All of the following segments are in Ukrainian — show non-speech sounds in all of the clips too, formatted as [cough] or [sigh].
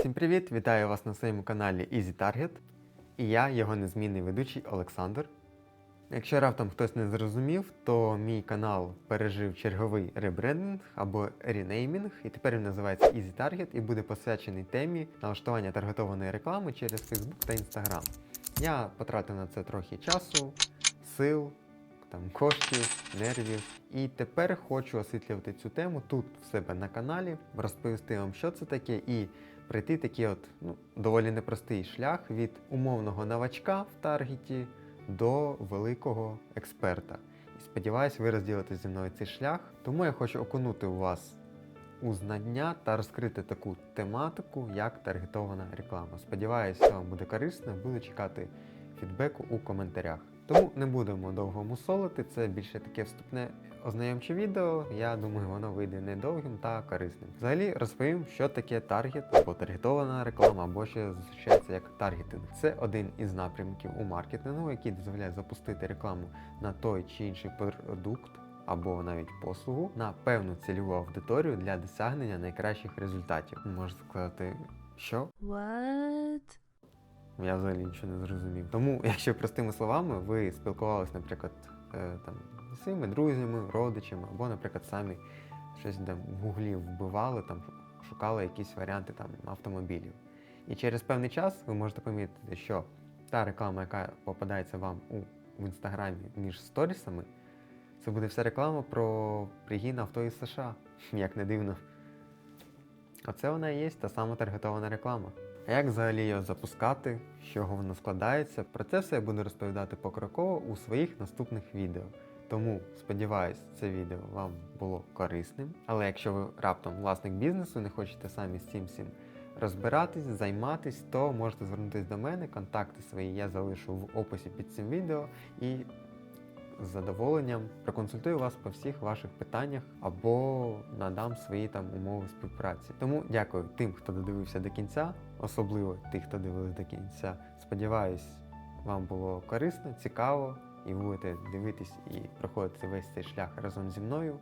Всім привіт! Вітаю вас на своєму каналі Easy Target. І я, його незмінний ведучий Олександр. Якщо раптом хтось не зрозумів, то мій канал пережив черговий ребрендинг або ренеймінг, і тепер він називається Easy Target і буде посвячений темі налаштування таргетованої реклами через Facebook та Instagram. Я потратив на це трохи часу, сил, там, коштів, нервів. І тепер хочу освітлювати цю тему тут в себе на каналі, розповісти вам, що це таке, і пройти такий от ну, доволі непростий шлях від умовного новачка в таргеті до великого експерта. І сподіваюсь, ви розділите зі мною цей шлях. Тому я хочу окунути у вас у знання та розкрити таку тематику, як таргетована реклама. Сподіваюсь, вам буде корисно, буду чекати фідбеку у коментарях. Тому не будемо довго мусолити, це більше таке вступне ознайомче відео. Я думаю, воно вийде недовгим та корисним. Взагалі розповім, що таке таргет або таргетована реклама, або ще зустрічається як таргетинг. Це один із напрямків у маркетингу, який дозволяє запустити рекламу на той чи інший продукт. Або навіть послугу на певну цільову аудиторію для досягнення найкращих результатів. Можна сказати, що What? Я взагалі нічого не зрозумів. Тому, [laughs] якщо простими словами, ви спілкувалися, наприклад, е, там зі своїми друзями, родичами, або, наприклад, самі щось там в гуглі вбивали, там шукали якісь варіанти там автомобілів. І через певний час ви можете помітити, що та реклама, яка попадається вам у в інстаграмі між сторісами, це буде вся реклама про пригін авто із США. [laughs] Як не дивно. Оце вона і є та сама таргетована реклама. А як взагалі його запускати, з чого воно складається, про це все я буду розповідати покроково у своїх наступних відео. Тому сподіваюсь, це відео вам було корисним. Але якщо ви раптом власник бізнесу, не хочете самі з цим всім розбиратись, займатись, то можете звернутися до мене. Контакти свої я залишу в описі під цим відео і з задоволенням проконсультую вас по всіх ваших питаннях або надам свої там умови співпраці. Тому дякую тим, хто додивився до кінця, особливо тих, хто дивились до кінця. Сподіваюсь, вам було корисно, цікаво, і будете дивитись і проходити весь цей шлях разом зі мною.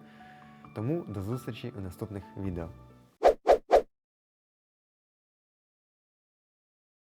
Тому до зустрічі у наступних відео.